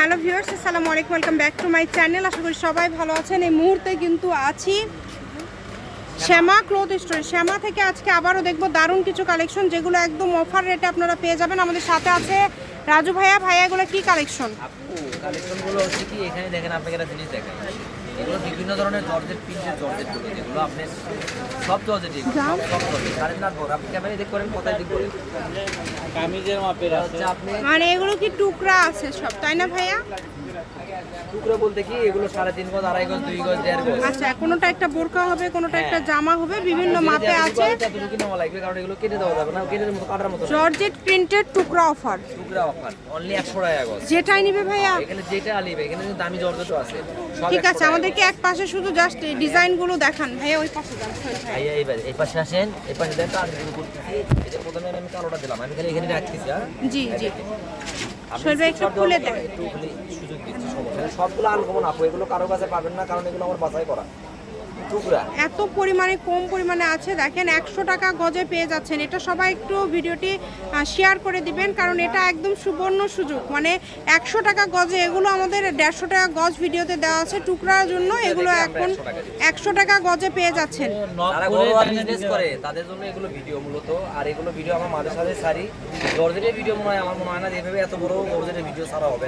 Hello viewers, আসসালামু আলাইকুম, welcome back to my channel. আশা করি সবাই ভালো আছেন। এই মুহূর্তে কিন্তু আছি শ্যামা ক্লোথ স্টোর। শ্যামা থেকে আজকে আবারও দেখব দারুণ কিছু কালেকশন যেগুলো একদম অফার রেটে আপনারা পেয়ে যাবেন। আমাদের সাথে আছে রাজু ভাইয়া। ভাইয়া, এগুলো কি কালেকশন? কালেকশনগুলো হচ্ছে কি, এখানে দেখেন, আপনাকে জিনিস দেখেন এগুলো বিভিন্ন ধরনের জর্জেট পিঞ্চের জর্জেটগুলো যেগুলো আপনি সব জর্জেট সব জর্জেট। কারেন্ট না ধর আপনি ক্যামেরা দিক করেন কোথায় দিক করেন? কামিজের মাপের আছে। আপনি মানে এগুলো কি টুকরা আছে সব তাই না ভাইয়া? টুকরো বলতে কি এগুলো সাড়ে তিন গজ আড়াই গজ দুই গজ দেড় গজ। আচ্ছা কোনোটা একটা বোরকা হবে কোনোটা একটা জামা হবে বিভিন্ন মাপে আছে। এতটুকু নেওয়া লাগবে কারণ এগুলো কেটে দেওয়া যাবে না কেটে মতো কাটার মতো জর্জেট প্রিন্টেড টুকরা অফার। টুকরা অফার অনলি একশো টাকা গজ। যেটাই নিবে ভাইয়া। এখানে যেটা আলিবে এখানে কিন্তু দামি জর্জেটও আছে। ঠিক আছে আমাদেরকে এক পাশে শুধু জাস্ট ডিজাইনগুলো দেখান। ভাইয়া ওই পাশে যান। ভাইয়া এইবার এই পাশে আসেন এই পাশে দেন এটা প্রথমে আমি কালোটা দিলাম আমি খালি এখানে রাখতেছি হ্যাঁ? জি জি। আপনি শৈল ভাই একটু খুলে দেন। সবগুলো আনকমন আপু এগুলো কারও কাছে পাবেন না কারণ এগুলো আমার বাছাই করা এত পরিমাণে কম পরিমাণে আছে। দেখেন একশো টাকা গজে পেয়ে যাচ্ছেন। এটা সবাই একটু ভিডিওটি শেয়ার করে দিবেন কারণ এটা একদম সুবর্ণ সুযোগ। মানে একশো টাকা গজে এগুলো আমাদের দেড়শো টাকা গজ ভিডিওতে দেওয়া আছে টুকরার জন্য। এগুলো এখন 100 টাকা দিচ্ছি। একশো টাকা গজে পেয়ে যাচ্ছেন। তাদের জন্য এগুলো ভিডিও মূলত। আর এগুলো ভিডিও আমার মাঝে সাথে সারি। জর্জেটের ভিডিও মনে হয় আমার মনে হয় না এভাবে এত বড় জর্জেটের ভিডিও সারা হবে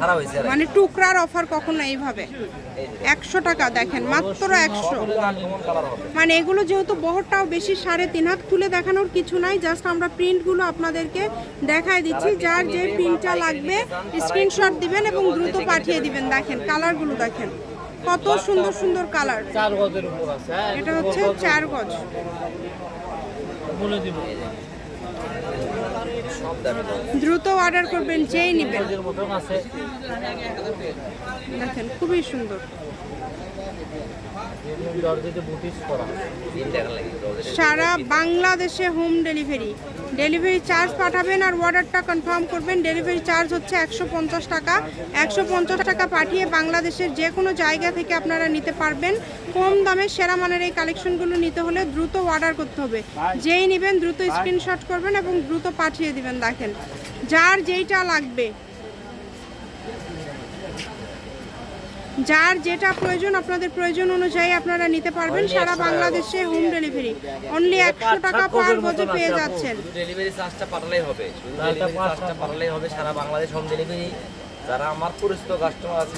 সারা হয়েছে মানে টুকরার অফার কখনো এইভাবে। একশো টাকা দেখেন মাত্র একশো। মানে এগুলো যেহেতু বহরটাও বেশি সাড়ে তিন হাত খুলে দেখানোর কিছু নাই জাস্ট আমরা প্রিন্টগুলো আপনাদেরকে দেখায় দিচ্ছি যার যে প্রিন্টটা লাগবে স্ক্রিনশট দিবেন এবং দ্রুত পাঠিয়ে দিবেন। দেখেন কালারগুলো দেখেন। কত সুন্দর সুন্দর কালার। চার গজের উপর আছে হ্যাঁ এটা হচ্ছে চার গজ। বলে দিব। দ্রুত অর্ডার করবেন, যেই নেবেন। দেখেন, খুবই সুন্দর। সারা বাংলাদেশে হোম ডেলিভারি ডেলিভারি চার্জ পাঠাবেন আর অর্ডারটা কনফার্ম করবেন। ডেলিভারি চার্জ হচ্ছে একশো পঞ্চাশ টাকা। একশো পঞ্চাশ টাকা পাঠিয়ে বাংলাদেশের যে কোনো জায়গা থেকে আপনারা নিতে পারবেন। কম দামে সেরা মানের এই কালেকশনগুলো নিতে হলে দ্রুত অর্ডার করতে হবে। যেই নেবেন, দ্রুত স্ক্রিনশট করবেন এবং দ্রুত পাঠিয়ে দিবেন। দেখেন যার যেইটা লাগবে যার যেটা প্রয়োজন আপনাদের প্রয়োজন অনুযায়ী আপনারা নিতে পারবেন। সারা বাংলাদেশে হোম ডেলিভারি অনলি একশো টাকা পার গজে পেয়ে যাচ্ছেন। ডেলিভারি চার্জটা পাঠালেই হবে। শুধু তাহলে ডেলিভারি পাঁচ চার্জটা পাঠালেই হবে। সারা বাংলাদেশ হোম ডেলিভারি যারা আমার পরিচিত কাস্টমার আছে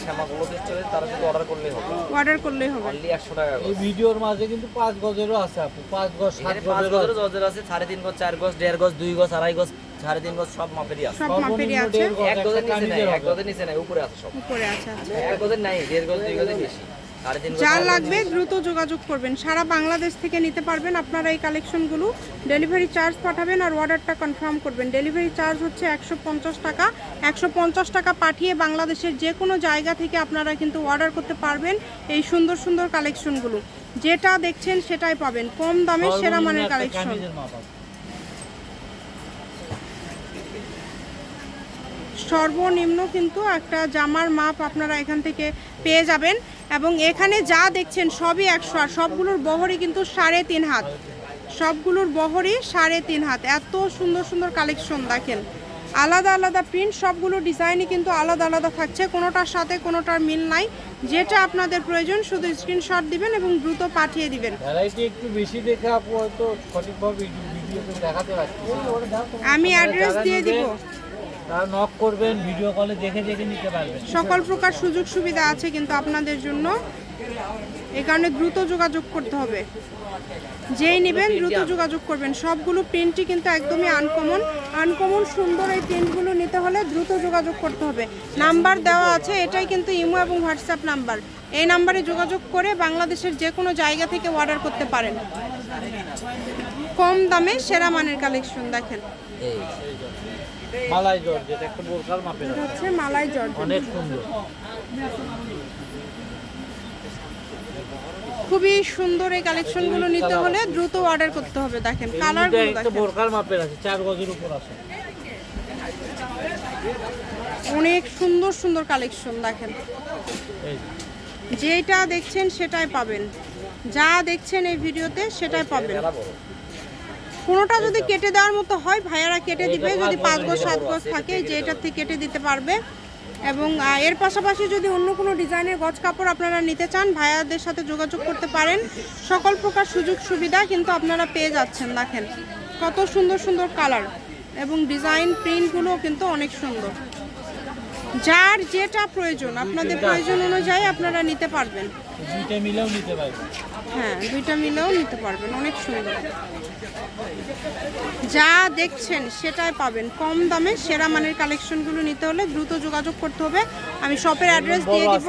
চলে তারা শুধু অর্ডার করলেই হবে। অর্ডার করলেই হবে। অনলি একশো টাকা এই ভিডিওর মাঝে কিন্তু পাঁচ গজেরও আছে আপু। পাঁচ গজ সাত গজেরও গজের আছে সাড়ে তিন গজ চার গজ দেড় গজ দুই গজ আড়াই গজ সাড়ে তিন গজ সব মাপেরই আছে। সব মাপেরই আছে। এক গজের নিচে নাই এক গজের নিচে নাই উপরে আছে সব। উপরে আছে আচ্ছা। এক গজের নাই দেড় গজ দুই গজের বেশি। গজ লাগবে দ্রুত যোগাযোগ করবেন। সারা বাংলাদেশ থেকে নিতে পারবেন আপনারা এই কালেকশনগুলো। ডেলিভারি চার্জ পাঠাবেন আর অর্ডারটা কনফার্ম করবেন। ডেলিভারি চার্জ হচ্ছে একশো পঞ্চাশ টাকা। একশো পঞ্চাশ টাকা পাঠিয়ে বাংলাদেশের যে কোনো জায়গা থেকে আপনারা কিন্তু অর্ডার করতে পারবেন এই সুন্দর সুন্দর কালেকশনগুলো। যেটা দেখছেন সেটাই পাবেন। কম দামে সেরা মানের কালেকশন কামিজের মাপ আছে। সর্বনিম্ন কিন্তু একটা জামার মাপ আপনারা এখান থেকে পেয়ে যাবেন এবং এখানে যা দেখছেন সবই একশো আর সবগুলোর বহরই কিন্তু সাড়ে তিন হাত। সবগুলোর বহরই সাড়ে তিন হাত। এত সুন্দর সুন্দর কালেকশন দেখেন। আলাদা আলাদা প্রিন্ট সবগুলো ডিজাইনই কিন্তু আলাদা আলাদা থাকছে। কোনোটার সাথে কোনোটার মিল নাই। যেটা আপনাদের প্রয়োজন শুধু স্ক্রিনশট দিবেন এবং দ্রুত পাঠিয়ে দিবেন। একটু বেশি দেখে আপু হয়তো সঠিকভাবে ভিডিও- ভিডিওতে দেখাতে পারছি। আমি অ্যাড্রেস দিয়ে দিব। তারা নক করবেন ভিডিও কলে দেখে দেখে নিতে পারবেন। সকল প্রকার সুযোগ সুবিধা আছে কিন্তু আপনাদের জন্য। এই কারণে দ্রুত যোগাযোগ করতে হবে। যেই নেবেন দ্রুত যোগাযোগ করবেন। সবগুলো প্রিন্টই কিন্তু একদমই আনকমন আনকমন সুন্দর এই প্রিন্টগুলো নিতে হলে দ্রুত যোগাযোগ করতে হবে। নাম্বার দেওয়া আছে এটাই কিন্তু ইমো এবং হোয়াটসঅ্যাপ নাম্বার। এই নাম্বারে যোগাযোগ করে বাংলাদেশের যে কোনো জায়গা থেকে অর্ডার করতে পারেন। কম দামে সেরা মানের কালেকশন দেখেন। মালাই জর্জেট একটা বোরকার মাপের আছে। হচ্ছে মালাই জর্জ অনেক সুন্দর। খুবই সুন্দর এই কালেকশনগুলো নিতে হলে দ্রুত অর্ডার করতে হবে দেখেন। কালারগুলো দেখেন। বোরকার মাপের আছে চার গজের উপর আছে। অনেক সুন্দর সুন্দর কালেকশন দেখেন। যেটা দেখছেন সেটাই পাবেন। যা দেখছেন এই ভিডিওতে সেটাই পাবেন। কোনোটা যদি কেটে দেওয়ার মতো হয় ভাইয়ারা কেটে দিবে যদি পাঁচ গজ সাত গজ থাকে যে এটার থেকে কেটে দিতে পারবে। এবং এর পাশাপাশি যদি অন্য কোনো ডিজাইনের গজ কাপড় আপনারা নিতে চান ভাইয়াদের সাথে যোগাযোগ করতে পারেন। সকল প্রকার সুযোগ সুবিধা কিন্তু আপনারা পেয়ে যাচ্ছেন দেখেন। কত সুন্দর সুন্দর কালার। এবং ডিজাইন প্রিন্টগুলোও কিন্তু অনেক সুন্দর। যার যেটা প্রয়োজন আপনাদের প্রয়োজন অনুযায়ী আপনারা নিতে পারবেন। দুইটা মিলেও নিতে পারবে। হ্যাঁ দুইটা মিলেও নিতে পারবেন অনেক সুন্দর। যা দেখছেন সেটাই পাবেন। কম দামে সেরা মানের কালেকশনগুলো নিতে হলে দ্রুত যোগাযোগ করতে হবে। আমি শপের অ্যাড্রেস দিয়ে দিব।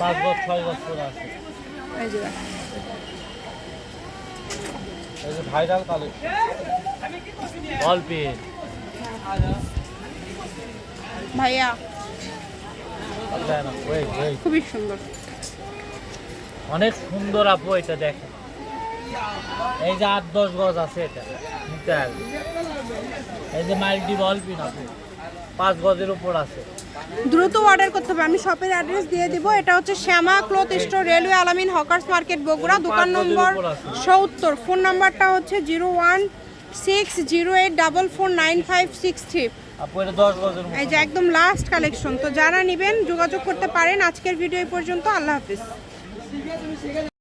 পাঁচ বছর ছয় বছর আছে। Viral collection. ভাইয়া খুবই সুন্দর। অনেক সুন্দর আপু এটা দেখেন। এই যে আট দশ গজ আছে এটা। নিতে হবে। এই যে মাল্টি বল পিন আপু পাঁচ গজের উপর আছে। দ্রুত অর্ডার করতে হবে। আমি শপের অ্যাড্রেস দিয়ে দিব। এটা হচ্ছে Shyama cloth store railway Alamin hawkers market Bogura দোকান নম্বর সত্তর। ফোন নাম্বারটা হচ্ছে zero one six zero eight double four nine five six three. এই যে একদম লাস্ট কালেকশন তো যারা নেবেন, যোগাযোগ করতে পারেন। আজকের ভিডিও পর্যন্ত। আল্লাহ হাফিজ।